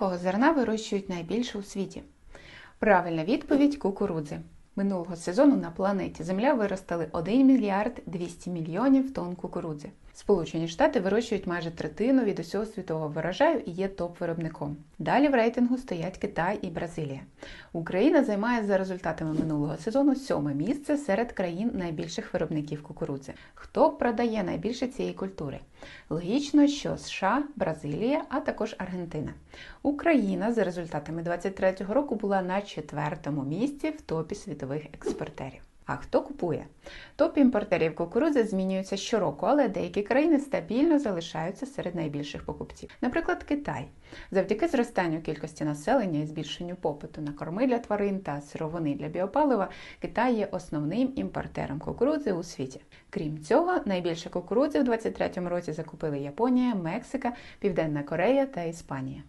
Якого зерна вирощують найбільше у світі? Правильна відповідь кукурудзи. Минулого сезону на планеті Земля виростили 1 мільярд 200 мільйонів тонн кукурудзи. Сполучені Штати вирощують майже третину від усього світового врожаю і є топ-виробником. Далі в рейтингу стоять Китай і Бразилія. Україна займає за результатами минулого сезону сьоме місце серед країн найбільших виробників кукурудзи. Хто продає найбільше цієї культури? Логічно, що США, Бразилія, а також Аргентина. Україна за результатами 2023 року була на четвертому місці в топі світових експортерів. А хто купує? Топ імпортерів кукурудзи змінюються щороку, але деякі країни стабільно залишаються серед найбільших покупців. Наприклад, Китай. Завдяки зростанню кількості населення і збільшенню попиту на корми для тварин та сировини для біопалива, Китай є основним імпортером кукурудзи у світі. Крім цього, найбільше кукурудзи в 2023 році закупили Японія, Мексика, Південна Корея та Іспанія.